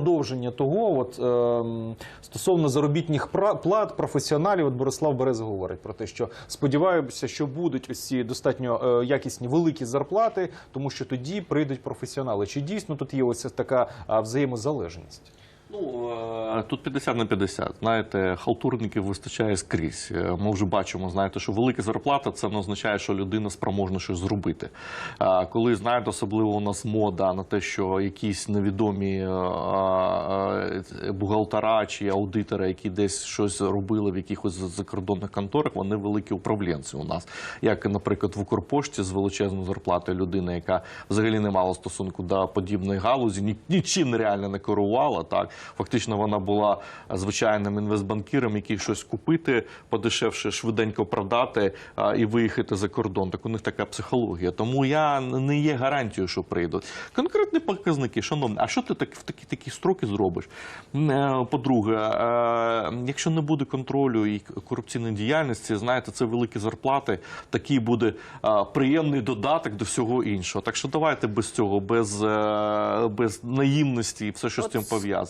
Продовження того, от е, стосовно заробітних плат професіоналів, от Борислав Береза говорить про те, що сподіваюся, що будуть ось ці достатньо е, якісні великі зарплати, тому що тоді прийдуть професіонали. Чи дійсно тут є ось така взаємозалежність? Ну е, тут 50 на 50. Знаєте, халтурників вистачає скрізь. Е, Ми вже бачимо, знаєте, що велика зарплата це не означає, що людина спроможна щось зробити. Коли знаєте, особливо у нас мода на те, що якісь невідомі е, е, бухгалтера чи аудитори, які десь щось робили в якихось закордонних конторах, вони великі управлінці у нас. Як, наприклад, в Укрпошті з величезною зарплатою людина, яка взагалі не мала стосунку до подібної галузі, нічим реально не керувала. Так фактично вона була звичайним інвестбанкіром, який щось купити, подешевше, швиденько продати а, і виїхати за кордон. Так у них така психологія. Тому я не є гарантією, що прийдуть. Конкретні показники, шановні, а що ти так в такі такі строки зробиш? Е, По-друге, е, якщо не буде контролю і корупційної діяльності, знаєте, це великі зарплати. Такий буде приємний додаток до всього іншого. Так що давайте без цього, без, е, без наївності і все, що з цим пов'язано.